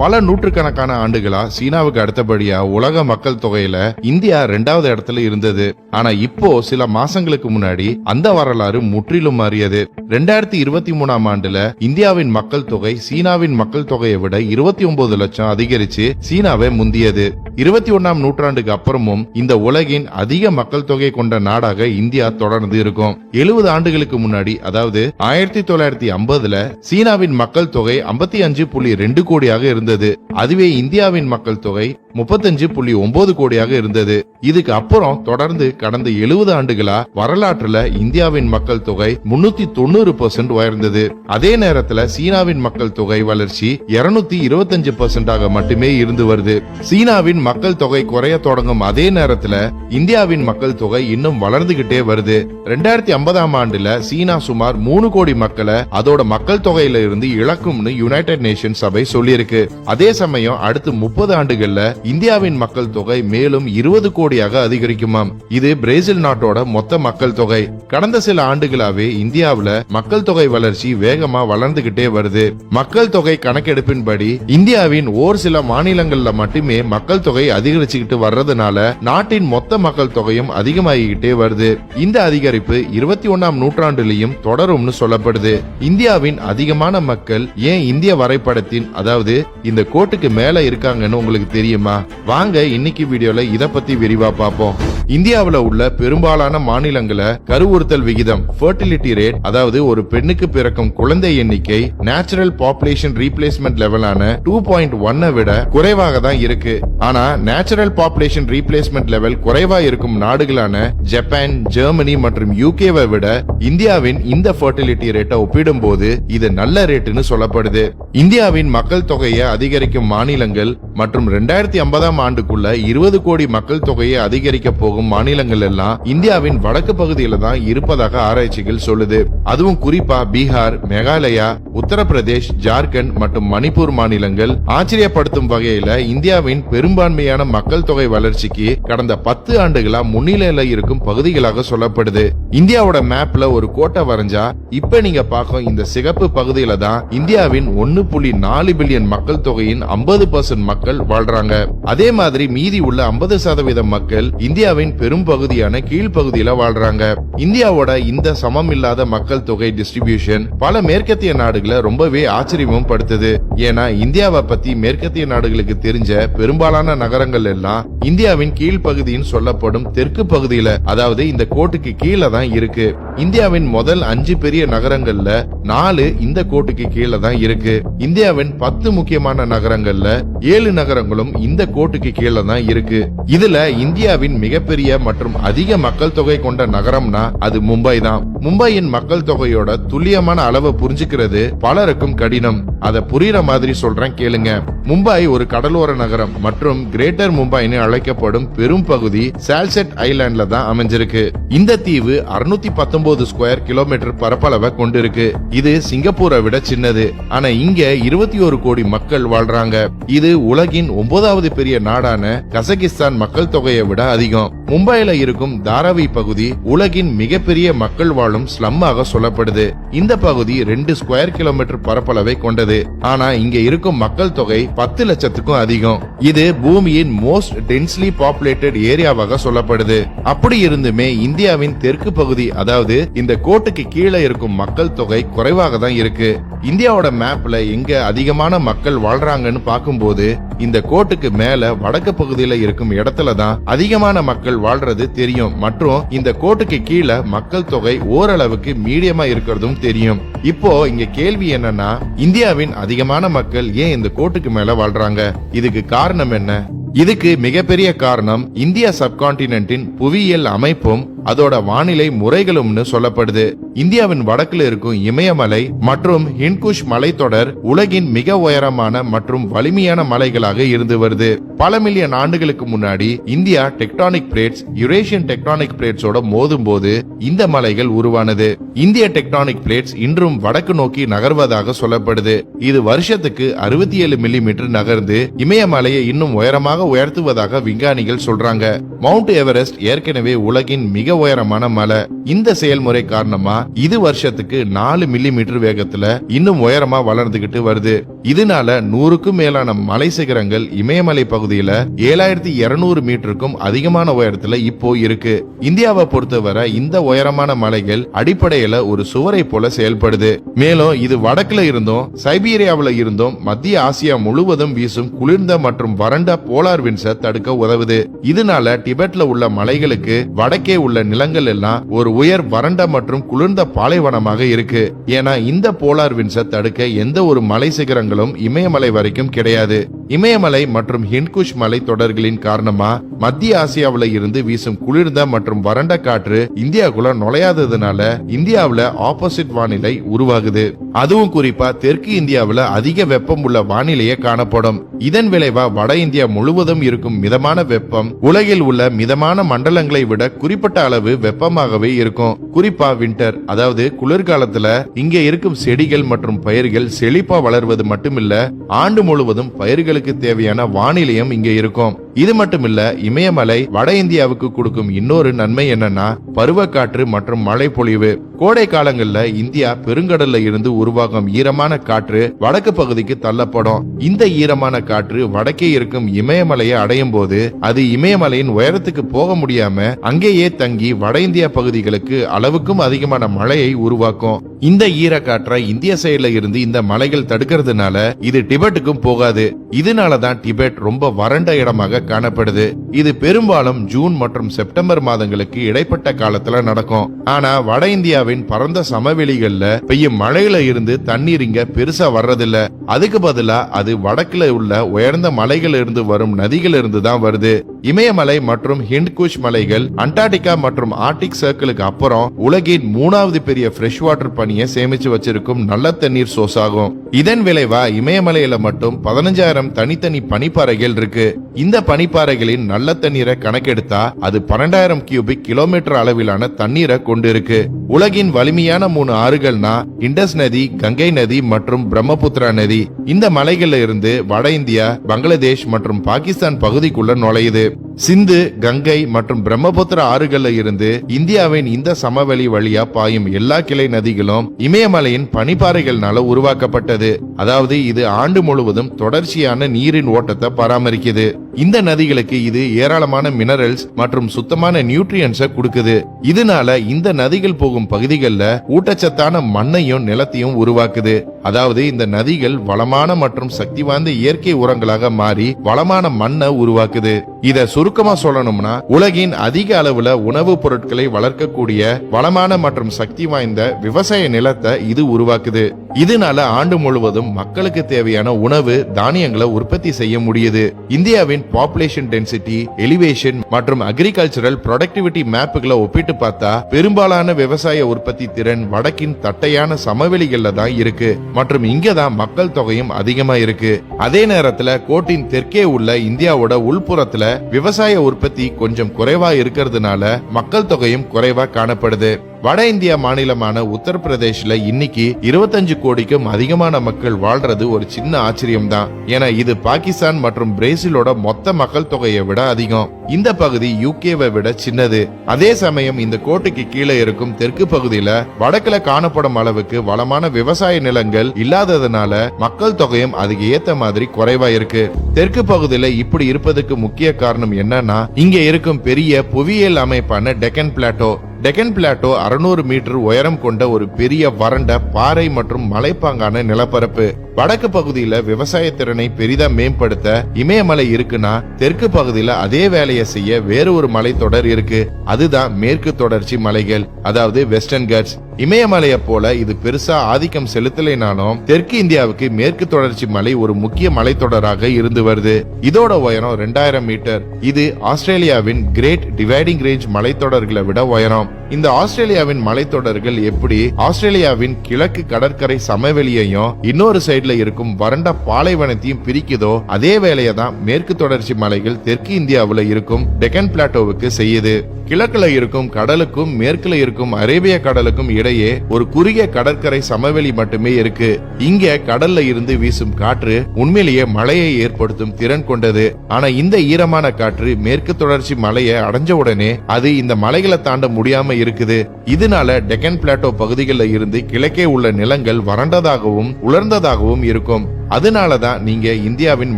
பல நூற்றுக்கணக்கான ஆண்டுகளா சீனாவுக்கு அடுத்தபடியா உலக மக்கள் தொகையில இந்தியா ரெண்டாவது இடத்துல இருந்தது. ஆனா இப்போ சில மாசங்களுக்கு முன்னாடி அந்த வரலாறு முற்றிலும் மாறியது. ரெண்டாயிரத்தி இருபத்தி மூணாம் ஆண்டுல இந்தியாவின் மக்கள் தொகை சீனாவின் மக்கள் தொகையை விட இருபத்தி ஒன்பது லட்சம் அதிகரிச்சு சீனாவை முந்தியது. இருபத்தி ஒன்னாம் நூற்றாண்டுக்கு அப்புறமும் இந்த உலகின் அதிக மக்கள் தொகை கொண்ட நாடாக இந்தியா தொடர்ந்து இருக்கும். எழுபது ஆண்டுகளுக்கு முன்னாடி அதாவது ஆயிரத்தி தொள்ளாயிரத்தி ஐம்பதுல சீனாவின் மக்கள் தொகை ஐம்பத்தி அஞ்சு புள்ளி ரெண்டு கோடியாக இருந்தது. இருந்தது. அதுவே இந்தியாவின் மக்கள் தொகை முப்பத்தஞ்சு புள்ளி ஒன்பது கோடியாக இருந்தது. இதுக்கு அப்புறம் தொடர்ந்து கடந்த எழுபது ஆண்டுகளா வரலாற்றுல இந்தியாவின் மக்கள் தொகை முன்னூத்தி தொண்ணூறு பர்சன்ட் உயர்ந்தது. அதே நேரத்துல சீனாவின் மக்கள் தொகை வளர்ச்சி இருநூத்தி இருபத்தஞ்சு பெர்சென்டாக மட்டுமே இருந்து வருது. சீனாவின் மக்கள் தொகை குறைய தொடங்கும் அதே நேரத்துல இந்தியாவின் மக்கள் தொகை இன்னும் வளர்ந்துகிட்டே வருது. ரெண்டாயிரத்தி ஐம்பதாம் ஆண்டுல சீனா சுமார் மூணு கோடி மக்களை அதோட மக்கள் தொகையில இருந்து இழக்கும்னு யுனைடெட் நேஷன் சபை சொல்லியிருக்கு. அதே சமயம் அடுத்து முப்பது ஆண்டுகள்ல இந்தியாவின் மக்கள் தொகை மேலும் இருபது கோடியாக அதிகரிக்குமாம். இது பிரேசில் நாட்டோட மொத்த மக்கள் தொகை. கடந்த சில ஆண்டுகளாவே இந்தியாவில மக்கள் தொகை வளர்ச்சி வேகமா வளர்ந்துகிட்டே வருது. மக்கள் தொகை கணக்கெடுப்பின்படி இந்தியாவின் ஓர் சில மாநிலங்கள்ல மட்டுமே மக்கள் தொகை அதிகரிச்சுக்கிட்டு வர்றதுனால நாட்டின் மொத்த மக்கள் தொகையும் அதிகமாகிக்கிட்டே வருது. இந்த அதிகரிப்பு இருபத்தி ஒன்னாம் நூற்றாண்டுலயும் தொடரும்னு சொல்லப்படுது. இந்தியாவின் அதிகமான மக்கள் ஏன் இந்திய வரைபடத்தின் அதாவது இந்த கோட்டுக்கு மேல இருக்காங்கன்னு உங்களுக்கு தெரியுமா? வாங்க இன்னைக்கு வீடியோல இத பத்தி விரிவா பார்ப்போம். இந்தியாவில் உள்ள பெரும்பாலான மாநிலங்களை கருவுறுத்தல் விகிதம் ஃபர்டிலிட்டி ரேட் அதாவது ஒரு பெண்ணுக்கு பிறக்கும் குழந்தை எண்ணிக்கை நேச்சுரல் பாப்புலேஷன் ரீப்ளேஸ்மெண்ட் லெவலான டூ பாயிண்ட் ஒன்னை விட குறைவாக தான் இருக்கு. ஆனா நேச்சுரல் பாப்புலேஷன் ரீப்ளேஸ்மெண்ட் லெவல் குறைவா இருக்கும் நாடுகளான ஜப்பான் ஜெர்மனி மற்றும் யூகேவை விட இந்தியாவின் இந்த ஃபர்டிலிட்டி ரேட்டை ஒப்பிடும்போது இது நல்ல ரேட்டுன்னு சொல்லப்படுது. இந்தியாவின் மக்கள் தொகையை அதிகரிக்கும் மாநிலங்கள் மற்றும் ரெண்டாயிரத்தி ஐம்பதாம் ஆண்டுக்குள்ள இருபது கோடி மக்கள் தொகையை அதிகரிக்க போகும் மாநிலங்கள் எல்லாம் இந்தியாவின் வடக்கு பகுதியில தான் இருப்பதாக ஆராய்ச்சிகள் சொல்லுது. அதுவும் குறிப்பா பீகார் மேகாலயா உத்தரப்பிரதேஷ் ஜார்க்கண்ட் மற்றும் மணிப்பூர் மாநிலங்கள் ஆச்சரியப்படுத்தும் வகையில இந்தியாவின் பெரும்பான்மையான மக்கள் தொகை வளர்ச்சிக்கு கடந்த பத்து ஆண்டுகளா முன்னிலையில இருக்கும் பகுதிகளாக சொல்லப்படுது. இந்தியாவோட மேப்ல ஒரு கோட்டை வரைஞ்சா இப்ப நீங்க பார்க்கும் இந்த சிகப்பு பகுதியில தான் இந்தியாவின் ஒன்னு புள்ளி நாலு பில்லியன் மக்கள் தொகையின் ஐம்பது பர்சன்ட் மக்கள் வாழ்றாங்க. அதே மாதிரி மீதி உள்ள ஐம்பது சதவீத மக்கள் இந்தியாவின் பெரும் பகுதியான கீழ்ப்பகுதியில வாழ்றாங்க. இந்தியாவோட இந்த சமம் இல்லாத மக்கள் தொகை டிஸ்ட்ரிபியூஷன் பல மேற்கத்திய நாடுகளை ரொம்பவே ஆச்சரியமும் படுத்துது. ஏன்னா இந்தியாவை பத்தி மேற்கத்திய நாடுகளுக்கு தெரிஞ்ச பெரும்பாலான நகரங்கள் எல்லாம் இந்தியாவின் கீழ்ப்பகுதின்னு சொல்லப்படும் தெற்கு பகுதியில அதாவது இந்த கோட்டுக்கு கீழே தான் இருக்கு. இந்தியாவின் முதல் அஞ்சு பெரிய நகரங்கள்ல நாலு இந்த கோட்டுக்கு கீழே தான் இருக்கு. இந்தியாவின் பத்து முக்கியமான நகரங்கள்ல ஏழு நகரங்களும் இந்த கோட்டுக்கு கீழே தான் இருக்கு. இதுல இந்தியாவின் மிகப்பெரிய மற்றும் அதிக மக்கள் தொகை கொண்ட நகரம்னா அது மும்பை தான். மும்பையின் மக்கள் தொகையோட துல்லியமான அளவை புரிஞ்சுக்கிறது பலருக்கும் கடினம். அத புரியுற மாதிரி சொல்றேன் கேளுங்க. மும்பை ஒரு கடலோர நகரம் மற்றும் கிரேட்டர் மும்பைன்னு அழைக்கப்படும் பெரும் பகுதி சால்செட் ஐலாண்ட்ல தான் அமைஞ்சிருக்கு. இந்த தீவு அறுநூத்தி பத்தொன்பது ஸ்கொயர் கிலோமீட்டர் பரப்பளவை கொண்டிருக்கு. இது சிங்கப்பூரை விட சின்னது. ஆனா இங்க இருபத்தி ஒரு கோடி மக்கள் வாழ்றாங்க. இது உலகின் ஒன்பதாவது பெரிய நாடான கசகிஸ்தான் மக்கள் தொகையை விட அதிகம். மும்பைல இருக்கும் தாராவி பகுதி உலகின் மிகப்பெரிய மக்கள் வாழும் ஸ்லம்மாக சொல்லப்படுது. இந்த பகுதி ரெண்டு ஸ்கொயர் கிலோமீட்டர் பரப்பளவை கொண்டது. ஆனா இங்க இருக்கும் மக்கள் தொகை பத்து லட்சத்துக்கும் அதிகம். இது பூமியின் மோஸ்ட் டென்ஸ்லி பாப்புலேட்டட் ஏரியாவாக சொல்லப்படுது. அப்படி இருந்துமே இந்தியாவின் தெற்கு பகுதி அதாவது இந்த கோட்டுக்கு கீழே இருக்கும் மக்கள் தொகை குறைவாக தான் இருக்கு. இந்தியாவோட மேப்ல எங்க அதிகமான மக்கள் வாழ்றாங்கன்னு பார்க்கும்போது இந்த கோட்டுக்கு மேல வடக்கு பகுதியில இருக்கும் இடத்துல தான் அதிகமான மக்கள் வாழ்றது தெரியும். மற்றும் இந்த கோட்டுக்கு கீழே மக்கள் தொகை ஓரளவுக்கு மீடியமா இருக்கிறதும் தெரியும். இப்போ இங்க கேள்வி என்னன்னா இந்தியாவின் அதிகமான மக்கள் ஏன் இந்த கோட்டுக்கு மேல வாழ்றாங்க? இதுக்கு காரணம் என்ன? இதுக்கு மிகப்பெரிய காரணம் இந்திய சப்கான்டினென்ட்டின் புவியியல் அமைப்பும் அதோட வானிலை முறைகளும்னு சொல்லப்படுது. இந்தியாவின் வடக்கில் இருக்கும் இமயமலை மற்றும் ஹின்குஷ் மலைத்தொடர் உலகின் மிக உயரமான மற்றும் வலிமையான மலைகளாக இருந்து வருது. பல மில்லியன் ஆண்டுகளுக்கு முன்னாடி India tectonic plates Eurasian tectonic பிளேட்ஸோட மோதும் போது இந்த மலைகள் உருவானது. இந்திய டெக்டானிக் பிளேட்ஸ் இன்றும் வடக்கு நோக்கி நகர்வதாக சொல்லப்படுது. இது வருஷத்துக்கு அறுபத்தி ஏழு மில்லிமீட்டர் நகர்ந்து இமயமலையை இன்னும் உயரமாக உயர்த்துவதாக விஞ்ஞானிகள் சொல்றாங்க. மவுண்ட் எவரெஸ்ட் ஏற்கனவே உலகின் மிக உயரமான மலை. இந்த செயல்முறை காரணமா இது வருஷத்துக்கு நாலு மில்லி மீட்டர் வேகத்துல இன்னும் உயரமா வளர்ந்துகிட்டு வருது. இதனால நூறுக்கும் மேலான மலை சிகரங்கள் இமயமலை பகுதியில ஏழாயிரத்தி இருநூறு மீட்டருக்கும் அதிகமான உயரத்துல இப்போ இருக்கு. இந்தியாவை பொறுத்தவரை இந்த உயரமான மலைகள் அடிப்படையில ஒரு சுவரை போல செயல்படுது. மேலும் இது வடக்குல இருந்தும் சைபீரியாவுல இருந்தும் மத்திய ஆசியா முழுவதும் வீசும் குளிர்ந்த மற்றும் வறண்ட போலார் வின்ஸை தடுக்க உதவுது. இதனால டிபெட்ல உள்ள மலைகளுக்கு வடக்கே உள்ள நிலங்கள் எல்லாம் ஒரு உயர் வறண்ட மற்றும் குளிர்ந்த பாலைவனமாக இருக்கு. ஏன்னா இந்த போலார் வின்ஸை தடுக்க எந்த ஒரு மலை சிகரங்களும் இமயமலை வரைக்கும் கிடையாது. இமயமலை மற்றும் ஹிண்ட்குஷ் மலை தொடர்களின் காரணமா மத்திய ஆசியாவில இருந்து வீசும் குளிர்ந்த மற்றும் வறண்ட காற்று இந்தியாக்குள்ள நுழையாததுனால இந்தியாவில ஆப்போசிட் வானிலை உருவாகுது. அதுவும் குறிப்பா தெற்கு இந்தியாவில அதிக வெப்பம் உள்ள வானிலையே காணப்படும். இதன் விளைவா வட இந்தியா முழுவதும் இருக்கும் மிதமான வெப்பம் உலகில் உள்ள மிதமான மண்டலங்களை விட குறிப்பிட்ட அளவு அளவு வெப்பமாகவே இருக்கும். குறிப்பா வின்டர் அதாவது குளிர்காலத்துல இங்க இருக்கும் செடிகள் மற்றும் பயிர்கள் செழிப்பா வளர்வது மட்டுமில்ல ஆண்டு முழுவதும் பயிர்களுக்கு தேவையான வானிலையும் இங்க இருக்கும். இது மட்டுமில்ல இமயமலை வட இந்தியாவுக்கு கொடுக்கும் இன்னொரு நன்மை என்னன்னா பருவக்காற்று மற்றும் மழை பொழிவு கோடை காலங்கள்ல இந்தியா பெருங்கடல்ல இருந்து உருவாகும் ஈரமான காற்று வடக்கு பகுதிக்கு தள்ளப்படும். இந்த ஈரமான காற்று வடக்கே இருக்கும் இமயமலையை அடையும் போது அது இமயமலையின் உயரத்துக்கு போக முடியாம அங்கேயே தங்கி வட இந்தியா பகுதிகளுக்கு அளவுக்கும் அதிகமான மழையை உருவாக்கும். இந்த ஈரக்காற்றை இந்திய சைடுல இருந்து இந்த மலைகள் தடுக்கிறதுனால இது டிபெட்டுக்கும் போகாது. இதனாலதான் டிபெட் ரொம்ப வறண்ட இடமாக காணப்படுது. இது பெரும்பாலும் ஜூன் மற்றும் செப்டம்பர் மாதங்களுக்கு இடைப்பட்ட காலத்துல நடக்கும். ஆனா வட இந்தியாவின் பரந்த சமவெளிகள்ல பெய்யும் மழையில இருந்து தண்ணீர் இங்க பெருசா வர்றதில்ல. அதுக்கு பதிலா அது வடக்குல உள்ள உயர்ந்த மலைகள் இருந்து வரும் நதிகள் இருந்து தான் வருது. இமயமலை மற்றும் ஹிண்ட்குஷ் மலைகள் அண்டார்டிகா மற்றும் ஆர்டிக் சர்க்கிளுக்கு அப்புறம் உலகின் மூணாவது பெரிய ஃப்ரெஷ் வாட்டர் பனியை சேமிச்சு வச்சிருக்கும் நல்ல தண்ணீர் சோர்ஸ் ஆகும். இதன் விளைவா இமயமலையில மட்டும் பதினஞ்சாயிரம் தனித்தனி பனிப்பாறைகள் இருக்கு. இந்த பனிப்பாறைகளின் நல்ல தண்ணீரை கணக்கெடுத்தா அது பன்னெண்டாயிரம் கியூபிக் கிலோமீட்டர் அளவிலான தண்ணீரை கொண்டு இருக்கு உலகின் வலிமையான மூணு ஆறுகள்னா இண்டஸ் நதி கங்கை நதி மற்றும் பிரம்மபுத்திரா நதி. இந்த மலைகள்ல இருந்து வட இந்தியா பங்களாதேஷ் மற்றும் பாகிஸ்தான் பகுதிக்குள்ள நுழையுது. சிந்து கங்கை மற்றும் பிரம்மபுத்திர ஆறுகள்ல இருந்து இந்தியாவின் இந்த சமவெளி வழியா பாயும் எல்லா கிளை நதிகளும் இமயமலையின் பனிப்பாறைகள்னால உருவாக்கப்பட்டது. அதாவது இது ஆண்டு முழுவதும் தொடர்ச்சியான நீரின் ஓட்டத்தை பராமரிக்குது. இந்த நதிகளுக்கு இது ஏராளமான மினரல்ஸ் மற்றும் சுத்தமான நியூட்ரியன்ஸை கொடுக்குது. இதனால இந்த நதிகள் போகும் பகுதிகளில் ஊட்டச்சத்தான மண்ணையும் நிலத்தையும் உருவாக்குது. அதாவது இந்த நதிகள் வளமான மற்றும் சக்தி வாய்ந்த இயற்கை உரங்களாக மாறி வளமான மண்ணை உருவாக்குது. இத சுருக்கமா சொல்லணும்னா உலகின் அதிக அளவுல உணவுப் பொருட்களை வளர்க்கக்கூடிய வளமான மற்றும் சக்தி வாய்ந்த விவசாய நிலத்தை இது உருவாக்குது. இதனால ஆண்டு முழுவதும் மக்களுக்கு தேவையான உணவு தானியங்களை உற்பத்தி செய்ய முடியுது. இந்தியாவின் பாப்புலேஷன் டென்சிட்டி எலிவேஷன் மற்றும் அக்ரிகல்ச்சரல் ப்ரொடக்டிவிட்டி மேப்புகளை ஒப்பிட்டு பார்த்தா பெரும்பாலான விவசாய உற்பத்தி திறன் வடக்கின் தட்டையான சமவெளிகள்ல தான் இருக்கு. மற்றும் இங்க தான் மக்கள் தொகையும் அதிகமா இருக்கு. அதே நேரத்துல கோட்டின் தெற்கே உள்ள இந்தியாவோட உள்புறத்துல விவசாய உற்பத்தி கொஞ்சம் குறைவா இருக்கிறதுனால மக்கள் தொகையும் குறைவா காணப்படுது. வட இந்தியா மாநிலமான உத்தரப்பிரதேஷ்ல இன்னைக்கு இருபத்தஞ்சு கோடிக்கும் அதிகமான மக்கள் வாழ்றது ஒரு சின்ன ஆச்சரியம் தான் ஏன்னா இது பாகிஸ்தான் மற்றும் பிரேசிலோட மொத்த மக்கள் தொகையை விட அதிகம். இந்த பகுதி யூகேவை விட சின்னது. அதே சமயம் இந்த கோட்டைக்கு கீழே இருக்கும் தெற்கு பகுதியில வடக்குல காணப்படும் அளவுக்கு வளமான விவசாய நிலங்கள் இல்லாததுனால மக்கள் தொகையும் அதுக்கு ஏத்த மாதிரி குறைவா இருக்கு. தெற்கு பகுதியில இப்படி இருப்பதுக்கு முக்கிய காரணம் என்னன்னா இங்க இருக்கும் பெரிய புவியியல் அமைப்பான டெக்கன் பிளாட்டோ. டெக்கன் பிளாட்டோ அறுநூறு மீட்டர் உயரம் கொண்ட ஒரு பெரிய வறண்ட பாறை மற்றும் மலைப்பாங்கான நிலப்பரப்பு. வடக்கு பகுதியில விவசாய திறனை பெரிதா மேம்படுத்த இமயமலை இருக்குன்னா தெற்கு பகுதியில அதே வேலையை செய்ய வேறு ஒரு மலைத்தொடர் இருக்கு. அதுதான் மேற்கு தொடர்ச்சி மலைகள் அதாவது வெஸ்டர்ன் கட்ஸ். இமயமலையை போல இது பெருசா ஆதிக்கம் செலுத்தலைனாலும் தெற்கு இந்தியாவுக்கு மேற்கு தொடர்ச்சி மலை ஒரு முக்கிய மலைத்தொடராக இருந்து வருது. இதோட உயரம் ரெண்டாயிரம் மீட்டர். இது ஆஸ்திரேலியாவின் கிரேட் டிவைடிங் ரேஞ்ச் மலைத்தொடர்களை விட உயரம். இந்த ஆஸ்திரேலியாவின் மலைத்தொடர்கள் எப்படி ஆஸ்திரேலியாவின் கிழக்கு கடற்கரை சமவெளியையும் இன்னொரு சைடுல இருக்கும் வறண்ட பாலைவனத்தையும் பிரிக்குதோ அதே வேலையை தான் மேற்கு தொடர்ச்சி மலைகள் தெற்கு இந்தியாவுல இருக்கும் டெக்கன் பிளாட்டோவுக்கு செய்யுது. கிழக்குல இருக்கும் கடலுக்கும் மேற்குல இருக்கும் அரேபிய கடலுக்கும் இடையே ஒரு குறுகிய கடற்கரை சமவெளி மட்டுமே இருக்கு. இங்க கடல்ல இருந்து வீசும் காற்று உண்மையிலேயே மழையை ஏற்படுத்தும் திறன் கொண்டது. ஆனா இந்த ஈரமான காற்று மேற்கு தொடர்ச்சி மலையை அடைஞ்ச உடனே அது இந்த மலைகளை தாண்ட முடியாம இருக்குது. இதனால டெக்கன் பிளாட்டோ பகுதிகளில் இருந்து கிழக்கே உள்ள நிலங்கள் வறண்டதாகவும் உலர்ந்ததாகவும் இருக்கும். அதனால தான் நீங்க இந்தியாவின்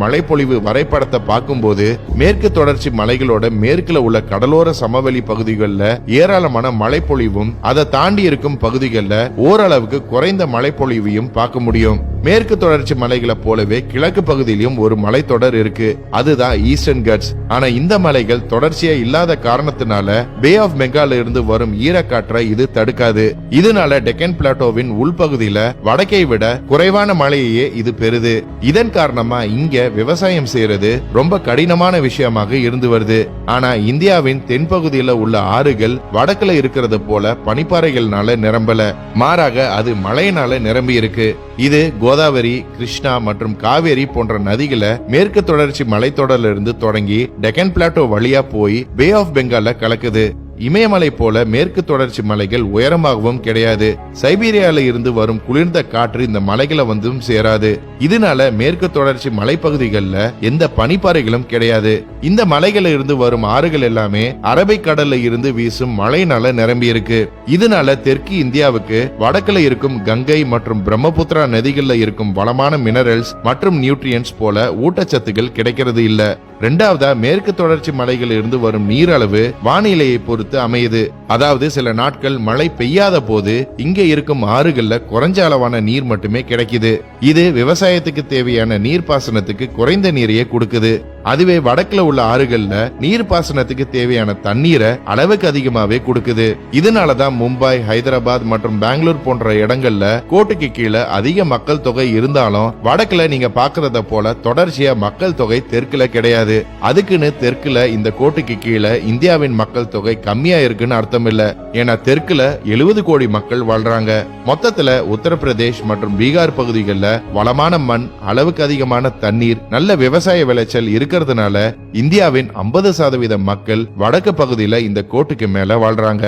மழைப்பொழிவு வரைபடத்தை பார்க்கும்போது மேற்கு தொடர்ச்சி மலைகளோட மேற்குல உள்ள கடலோர சமவெளி பகுதிகளில் ஏராளமான மழைப்பொழிவும் அதை தாண்டி இருக்கும் பகுதிகளில் ஓரளவுக்கு குறைந்த மழைப்பொழிவையும் பார்க்க முடியும். மேற்கு தொடர்ச்சி மலைகளை போலவே கிழக்கு பகுதியிலும் ஒரு மலைத்தொடர் இருக்கு. அதுதான் ஈஸ்டர்ன் கட்ஸ். ஆனா இந்த மலைகள் தொடர்ச்சியா இல்லாத காரணத்தினால பே ஆஃப் பெங்கால இருந்து வரும் ஈரக்காற்றை இது தடுக்காது. இதனால டெக்கன் பிளாட்டோவின் உள்பகுதியில வடக்கை விட குறைவான மழையையே இது வருது. இதன் காரணமா இங்க விவசாயம் செய்யறது ரொம்ப கடினமான விஷயமாக இருந்து வருது. ஆனா இந்தியாவின் தென்பகுதியில உள்ள ஆறுகள் வடக்குல இருக்கிறது போல பனிப்பாறைகள்னால நிரம்பல. மாறாக அது மழையினால நிரம்பி இருக்கு. இது கோதாவரி கிருஷ்ணா மற்றும் காவேரி போன்ற நதிகளை மேற்கு தொடர்ச்சி மலைத்தொடரிலிருந்து இருந்து தொடங்கி டெக்கன் பிளாட்டோ வழியா போய் பே ஆஃப் பெங்கால கலக்குது. இமயமலை போல மேற்கு தொடர்ச்சி மலைகள் உயரமாகவும் கிடையாது. சைபீரியால இருந்து வரும் குளிர்ந்த காற்று இந்த மலைகளை வந்தும் சேராது. இதனால மேற்கு தொடர்ச்சி மலைப்பகுதிகளில் எந்த பனிப்பாறைகளும் கிடையாது. இந்த மலைகளில் இருந்து வரும் ஆறுகள் எல்லாமே அரபிக்கடல்ல இருந்து வீசும் மழையினால நிரம்பி இருக்கு. இதனால தெற்கு இந்தியாவுக்கு வடக்குல இருக்கும் கங்கை மற்றும் பிரம்மபுத்திரா நதிகள்ல இருக்கும் வளமான மினரல்ஸ் மற்றும் நியூட்ரியன்ஸ் போல ஊட்டச்சத்துகள் கிடைக்கிறது இல்ல. ரெண்டாவதா மேற்கு தொடர்ச்சி மலைகள் இருந்து வரும் நீர் அளவு வானிலையை பொறுத்து அமையுது. அதாவது சில நாட்கள் மழை பெய்யாத போது இங்க இருக்கும் ஆறுகள்ல குறைஞ்ச அளவான நீர் மட்டுமே கிடைக்குது. இது விவசாயத்துக்கு தேவையான நீர்ப்பாசனத்துக்கு குறைந்த நீரையே கொடுக்குது. அதுவே வடக்குல உள்ள ஆறுகள்ல நீர்ப்பாசனத்துக்கு தேவையான தண்ணீரை அளவுக்கு அதிகமாவே கொடுக்குது. இதனாலதான் மும்பை ஹைதராபாத் மற்றும் பெங்களூர் போன்ற இடங்கள்ல கோட்டுக்கு கீழே அதிக மக்கள் தொகை இருந்தாலும் வடக்குல நீங்க பாக்குறத போல தொடர்ச்சியா மக்கள் தொகை தெற்குல கிடையாது. அதுக்குன்னு தெற்குல இந்த கோட்டுக்கு கீழே இந்தியாவின் மக்கள் தொகை கம்மியா இருக்குன்னு அர்த்தம் இல்ல ஏன்னா தெற்குல எழுபது கோடி மக்கள் வாழ்றாங்க. மொத்தத்துல உத்தரப்பிரதேஷ் மற்றும் பீகார் பகுதிகளில் வளமான மண் அளவுக்கு அதிகமான தண்ணீர் நல்ல விவசாய விளைச்சல் இருக்கிறதுனால இந்தியாவின் ஐம்பது சதவீத மக்கள் வடக்கு பகுதியில இந்த கோட்டுக்கு மேல வாழ்றாங்க.